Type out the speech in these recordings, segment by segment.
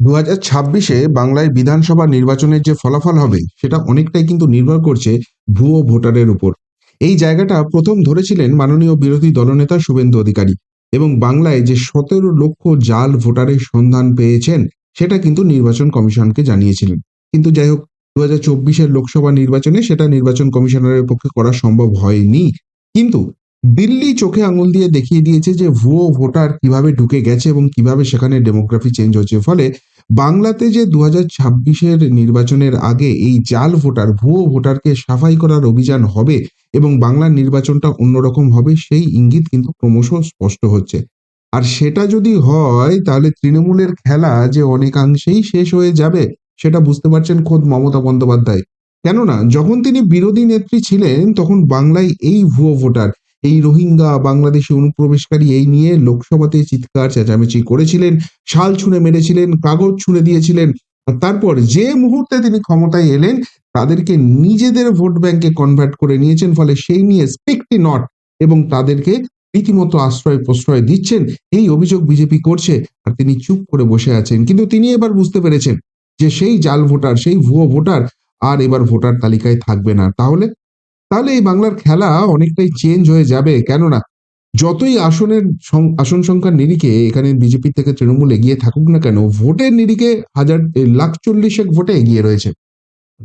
দু হাজার ছাব্বিশে বাংলায় বিধানসভা নির্বাচনের যে ফলাফল হবে, সেটা অনেকটাই কিন্তু নির্ভর করছে ভুয়ো ভোটারের উপর। এই জায়গাটা প্রথম ধরেছিলেন মাননীয় বিরোধী দলনেতা শুভেন্দু অধিকারী এবং বাংলায় যে সতেরো লক্ষ জাল ভোটারের সন্ধান পেয়েছেন, সেটা কিন্তু নির্বাচন কমিশনকে জানিয়েছিলেন। কিন্তু যাই হোক, দু হাজার চব্বিশের লোকসভা নির্বাচনে সেটা নির্বাচন কমিশনারের পক্ষে করা সম্ভব হয়নি। কিন্তু দিল্লি চোখে আঙুল দিয়ে দেখিয়ে দিয়েছে যে ভুয়ো ভোটার কীভাবে ঢুকে গেছে এবং কীভাবে সেখানে ডেমোগ্রাফি চেঞ্জ হচ্ছে। ফলে বাংলাতে যে দু হাজার ছাব্বিশের নির্বাচনের আগে এই জাল ভোটার, ভুয়ো ভোটারকে সাফাই করার অভিযান হবে এবং বাংলার নির্বাচনটা অন্যরকম হবে, সেই ইঙ্গিত কিন্তু ক্রমশ স্পষ্ট হচ্ছে। আর সেটা যদি হয়, তাহলে তৃণমূলের খেলা যে অনেকাংশেই শেষ হয়ে যাবে, সেটা বুঝতে পারছেন খোদ মমতা বন্দ্যোপাধ্যায়। কেননা, যখন তিনি বিরোধী নেত্রী ছিলেন, তখন বাংলায় এই ভুয়ো ভোটার এই রোহিঙ্গা বাংলাদেশি অনুপ্রবেশকারী এই নিয়ে লোকসভাতে চিৎকার, চেঁচামেচি করেছিলেন, শাল ছুঁড়ে মেরেছিলেন, কাগজ ছুঁড়ে দিয়েছিলেন। তারপর যে মুহূর্তে তিনি ক্ষমতায় এলেন, তাদেরকে নিজেদের ভোট ব্যাংকে কনভার্ট করে নিয়েছেন, ফলে সেই নিয়ে স্পিকটি নট এবং তাদেরকে রীতিমতো আশ্রয় প্রশ্রয় দিচ্ছেন। এই অভিযোগ বিজেপি করছে আর তিনি চুপ করে বসে আছেন। কিন্তু তিনি এবার বুঝতে পেরেছেন যে সেই জাল ভোটার, সেই ভুয়ো ভোটার আর এবার ভোটার তালিকায় থাকবে না। তাহলে তাহলে এই বাংলার খেলা অনেকটাই চেঞ্জ হয়ে যাবে। কেননা, যতই আসনের আসন সংখ্যার নিরিখে এখানে বিজেপি থেকে তৃণমূল এগিয়ে থাকুক না কেন, ভোটের নিরিখে হাজার লাখ চল্লিশেক ভোটে এগিয়ে রয়েছে।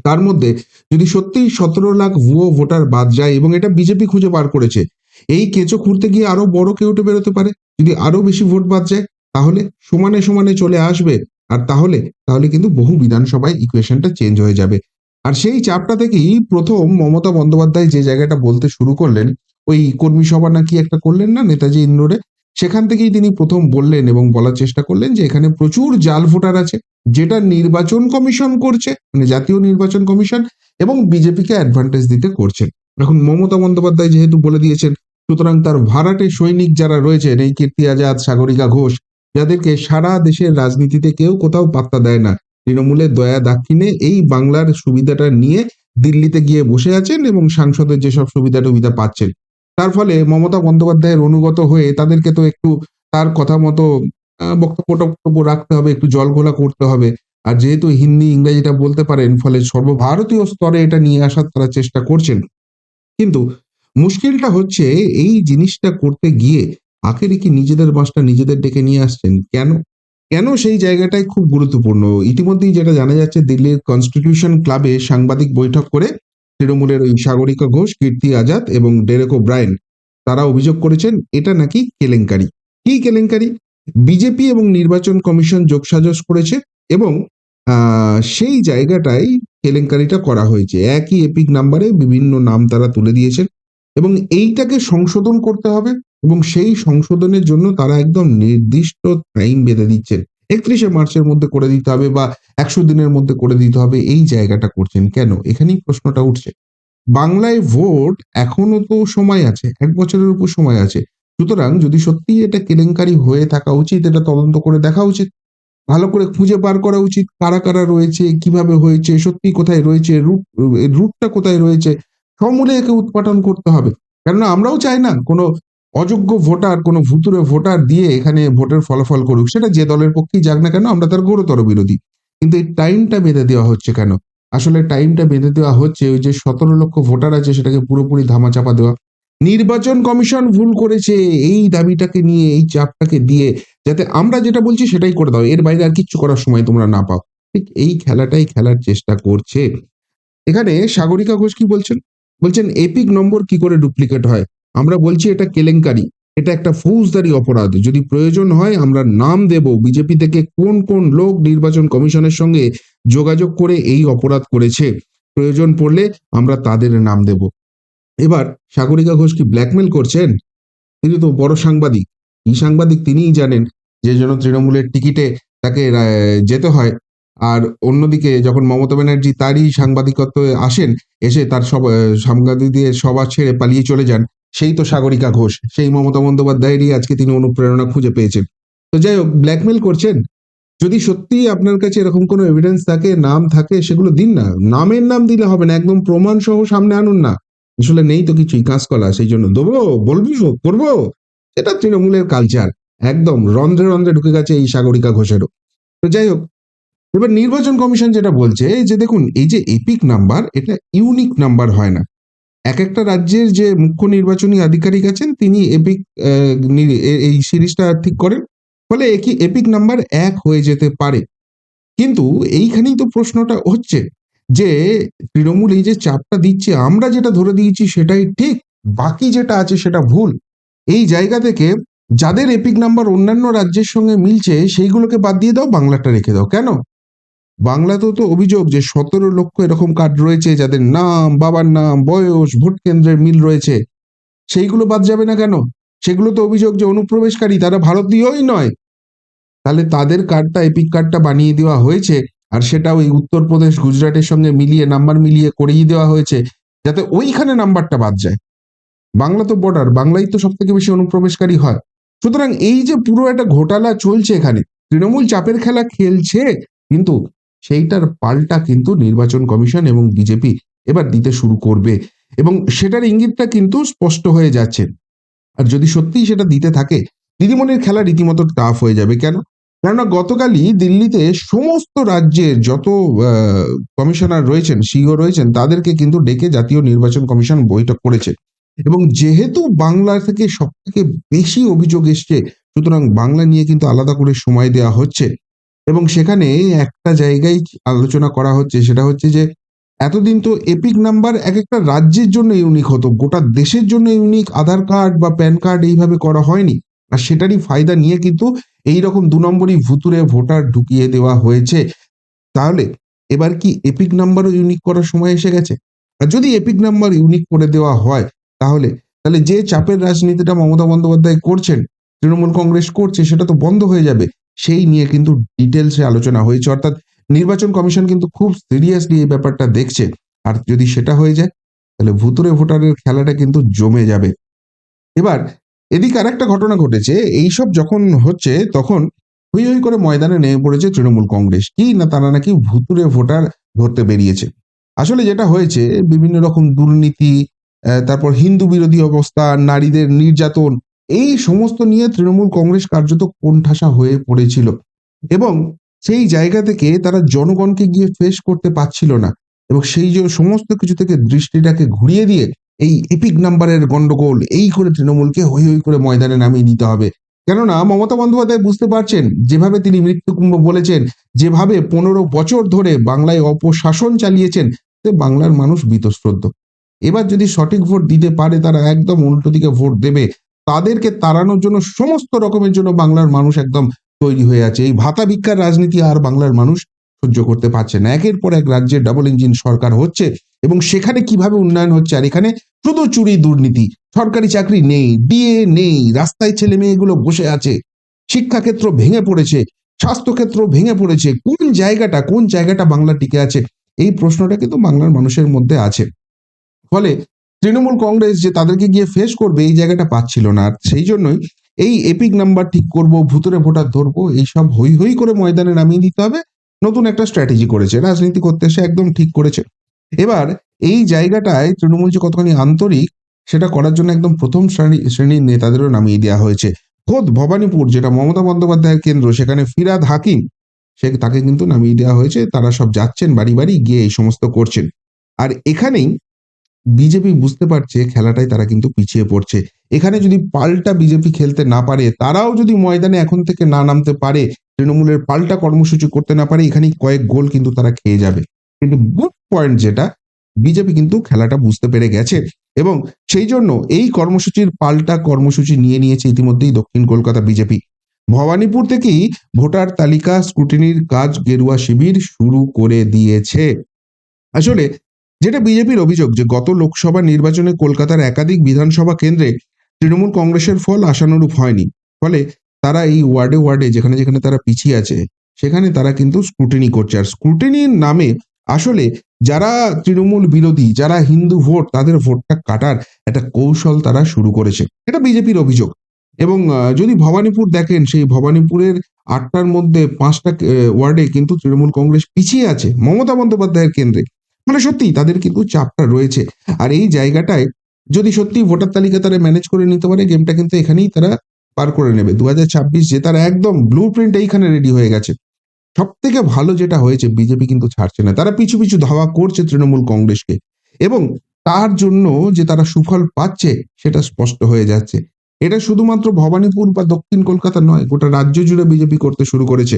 তার মধ্যে যদি সত্যিই সতেরো লাখ ভুয়ো ভোটার বাদ যায় এবং এটা বিজেপি খুঁজে বার করেছে, এই কেঁচো খুঁড়তে গিয়ে আরও বড় কেউটে বেরোতে পারে? যদি আরও বেশি ভোট বাদ যায়, তাহলে সমানে সমানে চলে আসবে। আর তাহলে তাহলে কিন্তু বহু বিধানসভায় ইকুয়েশনটা চেঞ্জ হয়ে যাবে। আর সেই চাপটা থেকেই প্রথম মমতা বন্দ্যোপাধ্যায় যে জায়গাটা বলতে শুরু করলেন, ওই কর্মী সভা নাকি একটা করলেন না নেতাজি ইন্দোরে সেখান থেকেই তিনি প্রথম বললেন এবং বলার চেষ্টা করলেন যে এখানে প্রচুর জাল ভোটার আছে, যেটা নির্বাচন কমিশন করছে মানে জাতীয় নির্বাচন কমিশন এবং বিজেপিকে অ্যাডভান্টেজ দিতে করছেন। এখন মমতা বন্দ্যোপাধ্যায় যেহেতু বলে দিয়েছেন, সুতরাং তার ভাড়াটে সৈনিক যারা রয়েছেন, এই কীর্তি আজাদ, সাগরিকা ঘোষ, যাদেরকে সারা দেশের রাজনীতিতে কেউ কোথাও পাত্তা দেয় না তৃণমূলের দয়া দাক্ষিণে এই বাংলার সুবিধাটা নিয়ে দিল্লিতে গিয়ে বসে আছেন এবং সাংসদের যেসব সুবিধা টুবিধা পাচ্ছেন। তার ফলে মমতা বন্দ্যোপাধ্যায়ের অনুগত হয়ে তাদেরকে তো একটু তার কথা মতো বক্তব্য টক্তব্য রাখতে হবে, একটু জল ঘোলা করতে হবে। আর যেহেতু হিন্দি ইংরেজিটা বলতে পারেন, ফলে সর্বভারতীয় স্তরে এটা নিয়ে আসার তারা চেষ্টা করছেন। কিন্তু মুশকিলটা হচ্ছে, এই জিনিসটা করতে গিয়ে আখেরে কি নিজেদের বাসটা নিজেদের ডেকে নিয়ে আসছেন? কেন? কেন সেই জায়গাটাই খুব গুরুত্বপূর্ণ? ইতিমধ্যেই যেটা জানা যাচ্ছে, দিল্লির কনস্টিটিউশন ক্লাবে সাংবাদিক বৈঠক করে তৃণমূলের ওই সাগরিকা ঘোষ, কীর্তি আজাদ এবং ডেরেকো ব্রায়েন তারা অভিযোগ করেছেন, এটা নাকি কেলেঙ্কারি। কি কেলেঙ্কারি? বিজেপি এবং নির্বাচন কমিশন যোগসাজশ করেছে এবং সেই জায়গাটাই কেলেঙ্কারিটা করা হয়েছে। একই এপিক নাম্বারে বিভিন্ন নাম তারা তুলে দিয়েছেন এবং এইটাকে সংশোধন করতে হবে। এবং সেই সংশোধনের জন্য তারা একদম নির্দিষ্ট টাইম বেঁধে দিচ্ছেন। একত্রিশে মার্চের মধ্যে করে দিতে হবে বা একশো দিনের মধ্যে করে দিতে হবে, এই জায়গাটা করছেন কেন? এখানেই প্রশ্নটা উঠছে। বাংলায় ভোট এখনও তো সময় আছে, এক বছরের উপর সময় আছে। সুতরাং যদি সত্যি এটা কেলেঙ্কারি হয়ে থাকা উচিত, এটা তদন্ত করে দেখা উচিত। ভালো করে খুঁজে বার করা উচিত, কারা কারা রয়েছে, কীভাবে হয়েছে, সত্যি কোথায় রয়েছে রুট রুটটা কোথায় রয়েছে, সমূলে একে উৎপাটন করতে হবে। কেননা আমরাও চাই না কোনো অযোগ্য ভোটার, কোনো ভুতুরে ভোটার দিয়ে এখানে ভোটের ফলাফল করুক, সেটা যে দলের পক্ষেই যাক না কেন, আমরা তার ঘোরতর বিরোধী। কিন্তু এই টাইমটা বেঁধে দেওয়া হচ্ছে কেন? আসলে টাইমটা বেঁধে দেওয়া হচ্ছে ওই যে সতেরো লক্ষ ভোটার আছে, সেটাকে পুরোপুরি ধামাচাপা দেওয়া। নির্বাচন কমিশন ভুল করেছে, এই দাবিটাকে নিয়ে, এই চাপটাকে দিয়ে, যাতে আমরা যেটা বলছি সেটাই করে দাও, এর বাইরে আর কিচ্ছু করার সময় তোমরা না পাও। ঠিক এই খেলাটাই খেলার চেষ্টা করছে। এখানে সাগরিকা ঘোষ কি বলছেন? বলছেন, এপিক নম্বর কি করে ডুপ্লিকেট হয়? আমরা বলছি এটা কেলেঙ্কারি, এটা একটা ফৌজদারি অপরাধ, যদি প্রয়োজন হয় আমরা নাম দেব বিজেপি থেকে কোন কোন লোক নির্বাচন কমিশনের সঙ্গে যোগাযোগ করে এই অপরাধ করেছে, প্রয়োজন পড়লে আমরা তাদের নাম দেব। এবার সাগরিকা ঘোষ কি ব্ল্যাকমেল করছেন? তিনি তো বড় সাংবাদিক, কি সাংবাদিক তিনিই জানেন যে জন্য তৃণমূলের টিকিটে তাকে যেতে হয়। আর অন্যদিকে যখন মমতা ব্যানার্জি তারই সাংবাদিকত্ব আসেন, এসে তার সব সাংবাদিকদের সভা ছেড়ে পালিয়ে চলে যান। সেই তো সাগরিকা ঘোষ, সেই মমতা বন্দ্যোপাধ্যায়েরই আজকে তিনি অনুপ্রেরণা খুঁজে পেয়েছেন। তো যাই হোক ব্ল্যাকমেল করছেন। যদি সত্যি আপনার কাছে এরকম কোনো এভিডেন্স থাকে, নাম থাকে, সেগুলো দিন না। নামের নাম দিলে হবে না, একদম প্রমাণ সহ সামনে আনুন না। আসলে নেই তো কিছুই, কাঁচকলা, সেই জন্য দেবো, বলবি করব। এটা তৃণমূলের কালচার একদম রন্ধ্রে রন্ধ্রে ঢুকে গেছে এই সাগরিকা ঘোষেরও। তো যাই হোক, এবার নির্বাচন কমিশন যেটা বলছে, যে দেখুন, এই যে এপিক নাম্বার এটা ইউনিক নাম্বার হয় না। এক একটা রাজ্যের যে মুখ্য নির্বাচনী আধিকারিক আছেন, তিনি এপিক এই সিরিজটা ঠিক করেন। ফলে একই এপিক নাম্বার এক হয়ে যেতে পারে। কিন্তু এইখানেই তো প্রশ্নটা হচ্ছে যে, তৃণমূল এই যে চাপটা দিচ্ছে, আমরা যেটা ধরে দিয়েছি সেটাই ঠিক, বাকি যেটা আছে সেটা ভুল। এই জায়গা থেকে যাদের এপিক নাম্বার অন্যান্য রাজ্যের সঙ্গে মিলছে, সেইগুলোকে বাদ দিয়ে দাও, বাংলাটা রেখে দাও। কেন? বাংলাতেও তো অভিযোগ যে সতেরো লক্ষ এরকম কার্ড রয়েছে যাদের নাম, বাবার নাম, বয়স, ভোট কেন্দ্রের মিল রয়েছে। সেইগুলো বাদ যাবে না কেন? সেগুলো তো অভিযোগ যে অনুপ্রবেশকারী, তারা ভারতীয়ই নয়। তাহলে তাদের কার্ডটা এপিক কার্ডটা বানিয়ে দেওয়া হয়েছে আর সেটা ওই উত্তরপ্রদেশ, গুজরাটের সঙ্গে মিলিয়ে নাম্বার মিলিয়ে করিয়ে দেওয়া হয়েছে যাতে ওইখানে নাম্বারটা বাদ যায়। বাংলা তো বর্ডার বাংলাই তো সব থেকে বেশি অনুপ্রবেশকারী হয়। সুতরাং এই যে পুরো একটা ঘোটালা চলছে এখানে, তৃণমূল চাপের খেলা খেলছে, কিন্তু সেইটার পাল্টা কিন্তু নির্বাচন কমিশন এবং বিজেপি এবার দিতে শুরু করবে। এবং সেটার ইঙ্গিতটা কিন্তু স্পষ্ট হয়ে যাচ্ছে। আর যদি সত্যিই সেটা দিতে থাকে, দিদিমণির খেলা রীতিমতো টাফ হয়ে যাবে কেন? কেননা গতকালই দিল্লিতে সমস্ত রাজ্যের যত কমিশনার রয়েছেন সিও রয়েছেন, তাদেরকে কিন্তু ডেকে জাতীয় নির্বাচন কমিশন বৈঠক করেছে। এবং যেহেতু বাংলা থেকে সব থেকে বেশি অভিযোগ এসছে, সুতরাং বাংলা নিয়ে কিন্তু আলাদা করে সময় দেওয়া হচ্ছে। এবং সেখানে একটা জায়গায় আলোচনা করা হচ্ছে, সেটা হচ্ছে যে এতদিন তো এপিক নাম্বার এক একটা রাজ্যের জন্য ইউনিক হতো, গোটা দেশের জন্য ইউনিক আধার কার্ড বা প্যান কার্ড এইভাবে করা হয়নি। আর সেটারই ফায়দা নিয়ে কিন্তু এই রকম দু নম্বরই ভুতুরে ভোটার ঢুকিয়ে দেওয়া হয়েছে। তাহলে এবার কি এপিক নাম্বারও ইউনিক করার সময় এসে গেছে? আর যদি এপিক নাম্বার ইউনিক করে দেওয়া হয়, তাহলে তাহলে যে চাপের রাজনীতিটা মমতা বন্দ্যোপাধ্যায় করছেন, তৃণমূল কংগ্রেস করছে, সেটা তো বন্ধ হয়ে যাবে। সেই নিয়ে কিন্তু ডিটেলসে আলোচনা হয়েছে। অর্থাৎ নির্বাচন কমিশন কিন্তু খুব সিরিয়াসলি এই ব্যাপারটা দেখছে। আর যদি সেটা হয়ে যায়, তাহলে ভুতুরে ভোটারের খেলাটা কিন্তু জমে যাবে। এবার, এদিকে আরেকটা ঘটনা ঘটেছে। এইসব যখন হচ্ছে, তখন হই হই করে ময়দানে নেমে পড়েছে তৃণমূল কংগ্রেস। কি না তারা নাকি ভুতুরে ভোটার ধরতে বেরিয়েছে? আসলে যেটা হয়েছে, বিভিন্ন রকম দুর্নীতি তারপর হিন্দু বিরোধী অবস্থা, নারীদের নির্যাতন এই সমস্ত নিয়ে তৃণমূল কংগ্রেস কার্যত কোণঠাসা হয়ে পড়েছিল। এবং সেই জায়গা থেকে তারা জনগণকে গিয়ে ফেস করতে পারছিল না। এবং সেই যে সমস্ত কিছু থেকে দৃষ্টিটাকে ঘুরিয়ে দিয়ে এই এপিক নাম্বারের গন্ডগোল, এই করে তৃণমূলকে হই হই করে ময়দানে নামিয়ে দিতে হবে। কেননা মমতা বন্দ্যোপাধ্যায় বুঝতে পারছেন, যেভাবে তিনি মৃত্যুকুম্ভ বলেছেন, যেভাবে পনেরো বছর ধরে বাংলায় অপশাসন চালিয়েছেন, তে বাংলার মানুষ বীতশ্রদ্ধ এবার যদি সঠিক ভোট দিতে পারে, তারা একদম উল্টো দিকে ভোট দেবে। তাদেরকে তাড়ানোর জন্য, সমস্ত রকমের জন্য বাংলার মানুষ একদম তৈরি হয়ে আছে। এই ভাতা ভিক্ষার রাজনীতি আর বাংলার মানুষ সহ্য করতে পারছে না। একের পর এক রাজ্যে ডাবল ইঞ্জিন সরকার হচ্ছে এবং সেখানে কীভাবে উন্নয়ন হচ্ছে আর এখানে শুধু চুরি দুর্নীতি, সরকারি চাকরি নেই ডিএ নেই, রাস্তায় ছেলে মেয়েগুলো বসে আছে, শিক্ষাক্ষেত্র ভেঙে পড়েছে, স্বাস্থ্যক্ষেত্র ভেঙে পড়েছে, কোন জায়গাটা কোন জায়গাটা বাংলা টিকে আছে? এই প্রশ্নটা কিন্তু বাংলার মানুষের মধ্যে আছে। ফলে তৃণমূল কংগ্রেস যে তাদেরকে গিয়ে ফেস করবে, এই জায়গাটা পাচ্ছিল না। আর সেই জন্যই এই এপিক নাম্বার ঠিক করব, ভুতুরে ভোটার ধরবো, এইসব হই হই করে ময়দানে নামিয়ে দিতে হবে। নতুন একটা স্ট্র্যাটেজি করেছে, রাজনীতি করতে এসে একদম ঠিক করেছে। এবার এই জায়গাটায় তৃণমূল যে কতখানি আন্তরিক, সেটা করার জন্য একদম প্রথম শ্রেণি, শ্রেণির নেতাদেরও নামিয়ে দেওয়া হয়েছে। খোদ ভবানীপুর, যেটা মমতা বন্দ্যোপাধ্যায়ের কেন্দ্র, সেখানে ফিরাদ হাকিম, সে তাকে কিন্তু নামিয়ে দেওয়া হয়েছে। তারা সব যাচ্ছেন বাড়ি বাড়ি, গিয়ে এই সমস্ত করছেন। আর এখানেই বিজেপি বুঝতে পারছে খেলাটাই তারা কিন্তু পিছিয়ে পড়ছে। এখানে যদি পাল্টা বিজেপি খেলতে না পারে, তারাও যদি ময়দানে এখন থেকে না নামতে পারে, তৃণমূলের পাল্টা কর্মসূচি করতে না পারে, এখানেই কয়েক গোল কিন্তু তারা খেয়ে যাবে। কিন্তু গুড পয়েন্ট যেটা, বিজেপি কিন্তু খেলাটা বুঝতে পেরে গেছে এবং সেই জন্য এই কর্মসূচির পাল্টা কর্মসূচি নিয়ে নিয়েছে ইতিমধ্যেই দক্ষিণ কলকাতা বিজেপি। ভবানীপুর থেকেই ভোটার তালিকা স্ক্রুটিনির কাজ, গেরুয়া শিবির শুরু করে দিয়েছে। আসলে যেটা বিজেপির অভিযোগ যে গত লোকসভা নির্বাচনে কলকাতার একাধিক বিধানসভা কেন্দ্রে তৃণমূল কংগ্রেসের ফল আশানুরূপ হয়নি। ফলে তারা এই ওয়ার্ডে ওয়ার্ডে, যেখানে যেখানে তারা পিছিয়ে আছে, সেখানে তারা কিন্তু স্ক্রুটিনি করছে। আর স্ক্রুটিনির নামে আসলে যারা তৃণমূল বিরোধী, যারা হিন্দু ভোট, তাদের ভোটটা কাটার একটা কৌশল তারা শুরু করেছে। এটা বিজেপির অভিযোগ। এবং যদি ভবানীপুর দেখেন, সেই ভবানীপুরের আটটার মধ্যে পাঁচটা ওয়ার্ডে কিন্তু তৃণমূল কংগ্রেস পিছিয়ে আছে মমতা বন্দ্যোপাধ্যায়ের কেন্দ্রে। মানে সত্যি তাদের কিন্তু চাপটা রয়েছে। আর এই জায়গাটায় যদি সত্যি ভোটার তালিকা তারা ম্যানেজ করে নিতে পারে গেমটা কিন্তু এখানেই তারা পার করে নেবে। দু হাজার ছাব্বিশ জেতার একদম ব্লু প্রিন্ট এইখানে রেডি হয়ে গেছে। সব থেকে ভালো যেটা হয়েছে বিজেপি কিন্তু ছাড়ছে না। তারা পিছু পিছু ধাওয়া করছে তৃণমূল কংগ্রেসকে। এবং তার জন্য যে তারা সুফল পাচ্ছে, সেটা স্পষ্ট হয়ে যাচ্ছে। এটা শুধুমাত্র ভবানীপুর বা দক্ষিণ কলকাতা নয়, গোটা রাজ্য জুড়ে বিজেপি করতে শুরু করেছে।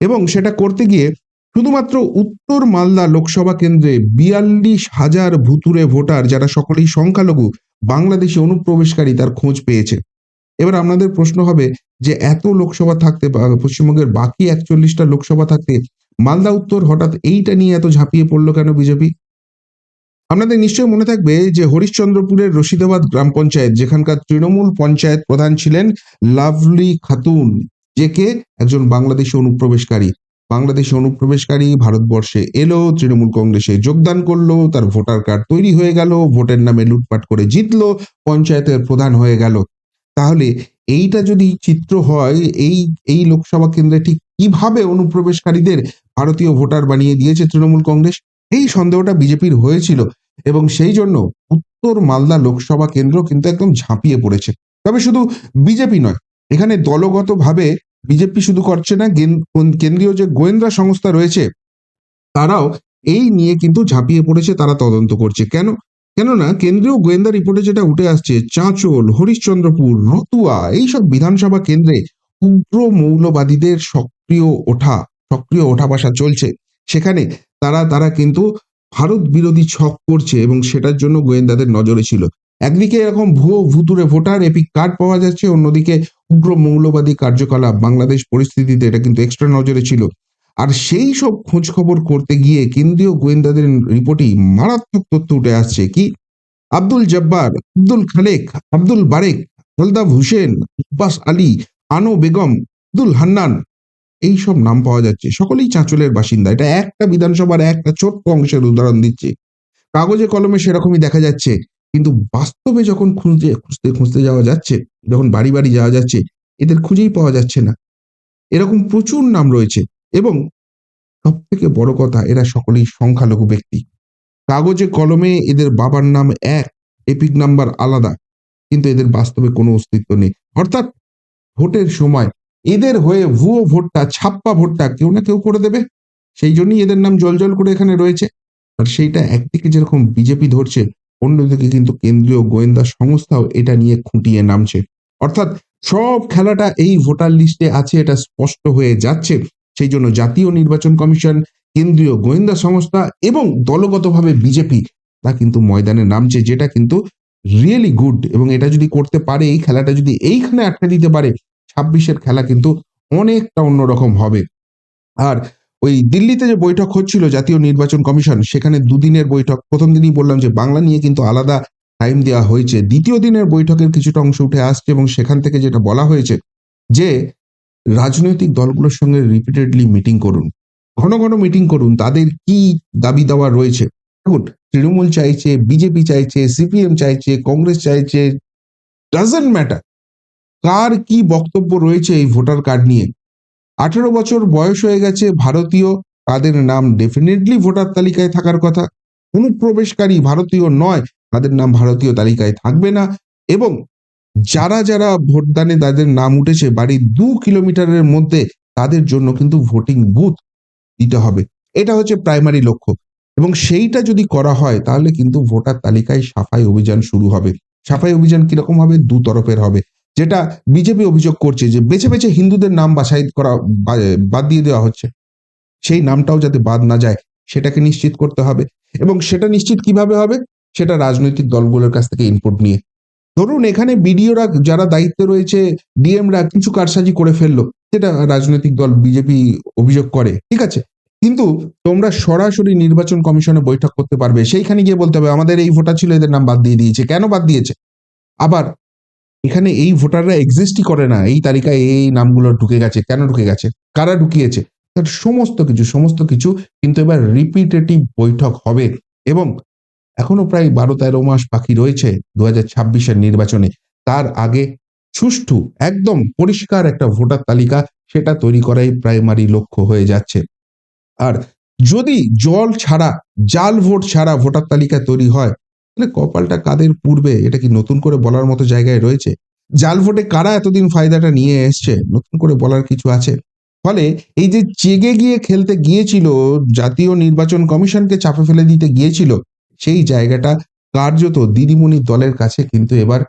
এবং সেটা করতে গিয়ে শুধুমাত্র উত্তর মালদা লোকসভা কেন্দ্রে বিয়াল্লিশ হাজার ভুতুরে ভোটার, যারা সকলেই সংখ্যালঘু, বাংলাদেশি অনুপ্রবেশকারী তার খোঁজ পেয়েছে। এবার আপনাদের প্রশ্ন হবে যে এত লোকসভা থাকতে পশ্চিমবঙ্গের বাকি একচল্লিশটা লোকসভা থাকতে মালদা উত্তর হঠাৎ এইটা নিয়ে এত ঝাঁপিয়ে পড়ল কেন বিজেপি? আপনাদের নিশ্চয়ই মনে থাকবে যে হরিশ্চন্দ্রপুরের রশিদাবাদ গ্রাম পঞ্চায়েত, যেখানকার তৃণমূল পঞ্চায়েত প্রধান ছিলেন লাভলি খাতুন, যে কে? একজন বাংলাদেশি অনুপ্রবেশকারী। বাংলাদেশি অনুপ্রবেশকারী ভারতবর্ষে এলো, তৃণমূল কংগ্রেসে যোগদান করল, তার ভোটার কার্ড তৈরি হয়ে গেল, ভোটের নামে লুটপাট করে জিতলো, পঞ্চায়েতের প্রধান হয়ে গেল। তাহলে এইটা যদি চিত্র হয়, এই এই লোকসভা কেন্দ্রে ঠিক কীভাবে অনুপ্রবেশকারীদের ভারতীয় ভোটার বানিয়ে দিয়েছে তৃণমূল কংগ্রেস? এই সন্দেহটা বিজেপির হয়েছিল এবং সেই জন্য উত্তর মালদা লোকসভা কেন্দ্র কিন্তু একদম ঝাঁপিয়ে পড়েছে। তবে শুধু বিজেপি নয়, এখানে দলগতভাবে বিজেপি শুধু করছে না কেন্দ্রীয় যে গোয়েন্দা সংস্থা রয়েছে, তারাও এই নিয়ে কিন্তু ঝাঁপিয়ে পড়েছে, তারা তদন্ত করছে। কেন? কেননা কেন্দ্রীয় গোয়েন্দা রিপোর্টে যেটা উঠে আসছে, চাঁচল, হরিশ্চন্দ্রপুর, রতুয়া, এইসব বিধানসভা কেন্দ্রে উগ্র মৌলবাদীদের সক্রিয় ওঠা সক্রিয় ওঠা বসা চলছে। সেখানে তারা তারা কিন্তু ভারত বিরোধী ছক করছে এবং সেটার জন্য গোয়েন্দাদের নজরে ছিল। একদিকে এরকম ভুয়ো ভুতুরে ভোটার, এপিক কার্ড পাওয়া যাচ্ছে, অন্যদিকে উগ্র মৌলবাদী কার্যকলাপ, বাংলাদেশ পরিস্থিতিতে এটা কিন্তু এক্সট্রা নজরে ছিল। আর সেই সব খোঁজ খবর করতে গিয়ে কেন্দ্রীয় গোয়েন্দাদের রিপোর্টেই মারাত্মক তথ্য উঠে আসছে কি, আব্দুল জব্বার, আব্দুল খালেক, আব্দুল বারেক হলদাব হুসেন, আব্বাস আলী, আনো বেগম, আব্দুল হান্নান, এই সব নাম পাওয়া যাচ্ছে। সকলেই চাঁচলের বাসিন্দা। এটা একটা বিধানসভার একটা ছোট্ট অংশের উদাহরণ দিচ্ছে। কাগজে কলমে সেরকমই দেখা যাচ্ছে। কিন্তু বাস্তবে যখন খুঁজতে খুঁজতে খুঁজতে যাওয়া যাচ্ছে, যখন বাড়ি বাড়ি যাওয়া যাচ্ছে, এদের খুঁজেই পাওয়া যাচ্ছে না। এরকম প্রচুর নাম রয়েছে এবং সব থেকে বড় কথা, এরা সকলেই সংখ্যালঘু ব্যক্তি। কাগজে, কলমে এদের বাবার নাম এক, এপিক নাম্বার আলাদা, কিন্তু এদের বাস্তবে কোনো অস্তিত্ব নেই। অর্থাৎ ভোটের সময় এদের হয়ে ভুয়ো ভোটটা, ছাপ্পা ভোটটা কেউ না কেউ করে দেবে। সেই জন্যই এদের নাম জলজল করে এখানে রয়েছে। আর সেইটা একদিকে যেরকম বিজেপি ধরছে অন্যদিকে কিন্তু কেন্দ্রীয় গোয়েন্দা সংস্থাও এটা নিয়ে খুঁটিয়ে নামছে। অর্থাৎ সব খেলাটা এই ভোটার লিস্টে আছে, এটা স্পষ্ট হয়ে যাচ্ছে। সেই জন্য জাতীয় নির্বাচন কমিশন, কেন্দ্রীয় গোয়েন্দা সংস্থা এবং দলগতভাবে বিজেপি, তা কিন্তু ময়দানে নামছে, যেটা কিন্তু রিয়েলি গুড এবং এটা যদি করতে পারে, এই খেলাটা যদি এইখানে আটকে দিতে পারে, ছাব্বিশের খেলা কিন্তু অনেকটা অন্যরকম হবে। আর ওই দিল্লিতে যে বৈঠক হচ্ছিল জাতীয় নির্বাচন কমিশন, সেখানে দুদিনের বৈঠক। প্রথম দিনই বললাম যে বাংলা নিয়ে কিন্তু আলাদা টাইম দেওয়া হয়েছে। দ্বিতীয় দিনের বৈঠকের কিছুটা অংশ উঠে আসছে এবং সেখান থেকে যেটা বলা হয়েছে যে রাজনৈতিক দলগুলোর সঙ্গে রিপিটেডলি মিটিং করুন। ঘন ঘন মিটিং করুন। তাদের কি দাবি দাওয়া রয়েছে? দেখুন, তৃণমূল চাইছে বিজেপি চাইছে সিপিএম চাইছে কংগ্রেস চাইছে ডাজেন্ট ম্যাটার কার কি বক্তব্য রয়েছে এই ভোটার কার্ড নিয়ে? আঠেরো বছর বয়স হয়ে গেছে, ভারতীয়। তাদের নাম ডেফিনেটলি ভোটার তালিকায় থাকার কথা। অনুপ্রবেশকারী ভারতীয় নয়, তাদের নাম ভারতীয় তালিকায় থাকবে না। এবং যারা যারা ভোটদানে তাদের নাম উঠেছে বাড়ির দু কিলোমিটারের মধ্যে, তাদের জন্য কিন্তু ভোটিং বুথ দিতে হবে। এটা হচ্ছে প্রাইমারি লক্ষ্য। এবং সেইটা যদি করা হয়, তাহলে কিন্তু ভোটার তালিকায় সাফাই অভিযান শুরু হবে। সাফাই অভিযান কীরকম হবে? দু তরফের হবে। যেটা বিজেপি অভিযোগ করছে যে বেছে বেছে হিন্দুদের নাম বাছাই করা বাদ দিয়ে দেওয়া হচ্ছে। সেই নামটাও যাতে বাদ না যায়, সেটাকে নিশ্চিত করতে হবে। এবং সেটা নিশ্চিত কীভাবে হবে? সেটা রাজনৈতিক দলগুলোর কাছ থেকে ইনপুট নিয়ে। ধরুন এখানে বিডিওরা যারা দায়িত্বে রয়েছে, ডিএমরা কিছু কারসাজি করে ফেলল, যেটা রাজনৈতিক দল বিজেপি অভিযোগ করে, ঠিক আছে? কিন্তু তোমরা সরাসরি নির্বাচন কমিশনে বৈঠক করতে পারবে। সেইখানে গিয়ে বলতে হবে, আমাদের এই ভোটার ছিল, এদের নাম বাদ দিয়ে দিয়েছে। কেন বাদ দিয়েছে? আবার এখানে এই ভোটাররা এক্সিস্টই করে না। এই তালিকায় এই নামগুলো ঢুকে গেছে। কেন ঢুকে গেছে? কারা ঢুকিয়েছে? সমস্ত কিছু সমস্ত কিছু কিন্তু এবার রিপিটেটিভ বৈঠক হবে এবং এখনও প্রায় বারো, তেরো মাস বাকি রয়েছে দু হাজার নির্বাচনে। তার আগে সুষ্ঠু, একদম পরিষ্কার একটা ভোটার তালিকা সেটা তৈরি করাই প্রাইমারি লক্ষ্য হয়ে যাচ্ছে। আর যদি জল ছাড়া, জাল ভোট ছাড়া ভোটার তালিকা তৈরি হয় কপালটা কাদের পূর্বে এটা কি নতুন করে বলার মতো জায়গায় রয়েছে? জাল ভোটে কারা এতদিন ফায়দাটা নিয়ে এসছে? নতুন করে বলার কিছু আছে? ফলে এই যে চেগে গিয়ে খেলতে গিয়েছিল, জাতীয় নির্বাচন কমিশনকে চাপে ফেলে দিতে গিয়েছিল, সেই জায়গাটা কার্যত দিদিমণির দলের কাছে কিন্তু এবার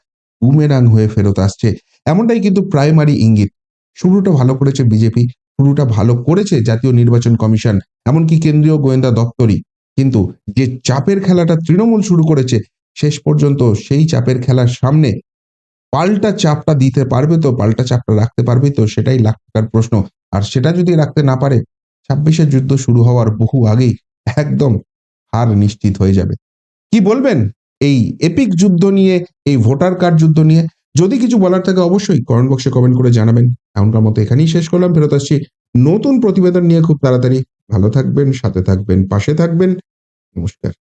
বুমেরাং হয়ে ফেরত আসছে। এমনটাই কিন্তু প্রাইমারি ইঙ্গিত। শুরুটা ভালো করেছে বিজেপি, শুরুটা ভালো করেছে জাতীয় নির্বাচন কমিশন, এমনকি কেন্দ্রীয় গোয়েন্দা দপ্তরই। কিন্তু যে চাপের খেলাটা তৃণমূল শুরু করেছে, শেষ পর্যন্ত সেই চাপের খেলার সামনে পাল্টা চাপটা দিতে পারবে তো, পাল্টা চাপটা রাখতে পারবে তো, সেটাই লাখ টাকার প্রশ্ন। আর সেটা যদি রাখতে না পারে, ছাব্বিশের যুদ্ধ শুরু হওয়ার বহু আগেই একদম হার নিশ্চিত হয়ে যাবে। কি বলবেন এই এপিক যুদ্ধ নিয়ে, এই ভোটার কার্ড যুদ্ধ নিয়ে? যদি কিছু বলার থাকে অবশ্যই কমেন্ট বক্সে কমেন্ট করে জানাবেন। এমনকার মতো এখানেই শেষ করলাম, ফেরত আসছি নতুন প্রতিবেদন নিয়ে খুব তাড়াতাড়ি। ভালো থাকবেন, সাথে থাকবেন, পাশে থাকবেন। المشكلة.